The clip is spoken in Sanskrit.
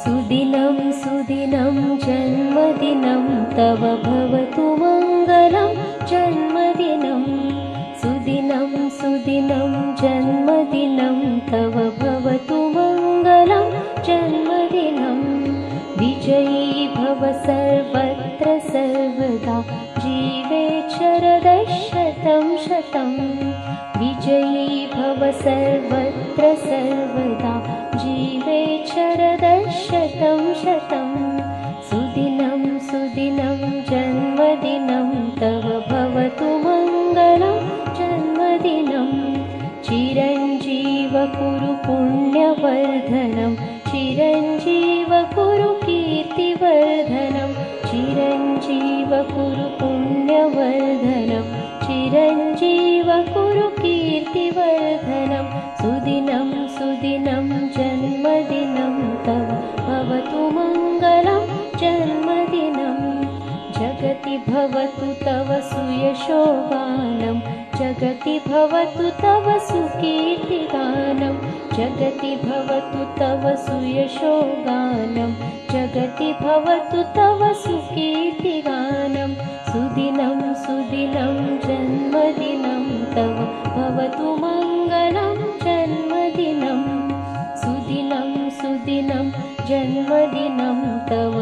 सुदिनं सुदिनं जन्मदिनं तव भवतु मङ्गलं जन्मदिनं। सुदिनं सुदिनं जन्मदिनं तव भवतु मङ्गलं जन्मदिनं। विजयी भव सर्वत्र सर्वदा जीवे शरदशतं शतं। विजयी भव सर्वत्र सर्वदा शरदशतं शतं सुदिनं सुदिनं जन्मदिनं तव भवतु मङ्गलं जन्मदिनं। चिरञ्जीव कुरु पुण्यवर्धनं चिरञ्जीव कुरु कीर्तिवर्धनं चिरञ्जीव कुरु पुण्यवर्धनं चिरञ्जीव कुरु कीर्तिवर्धनं मङ्गलं जन्मदिनं। जगति भवतु तव सुयशोगानं जगति भवतु तव सुकीर्तिगानं जगति भवतु तव सुयशोगानं जगति भवतु तव सुकीर्तिगानं सुदिनं सुदिनं जन्मदिनं तव। भवतु सुदिनं जन्मदिनं तव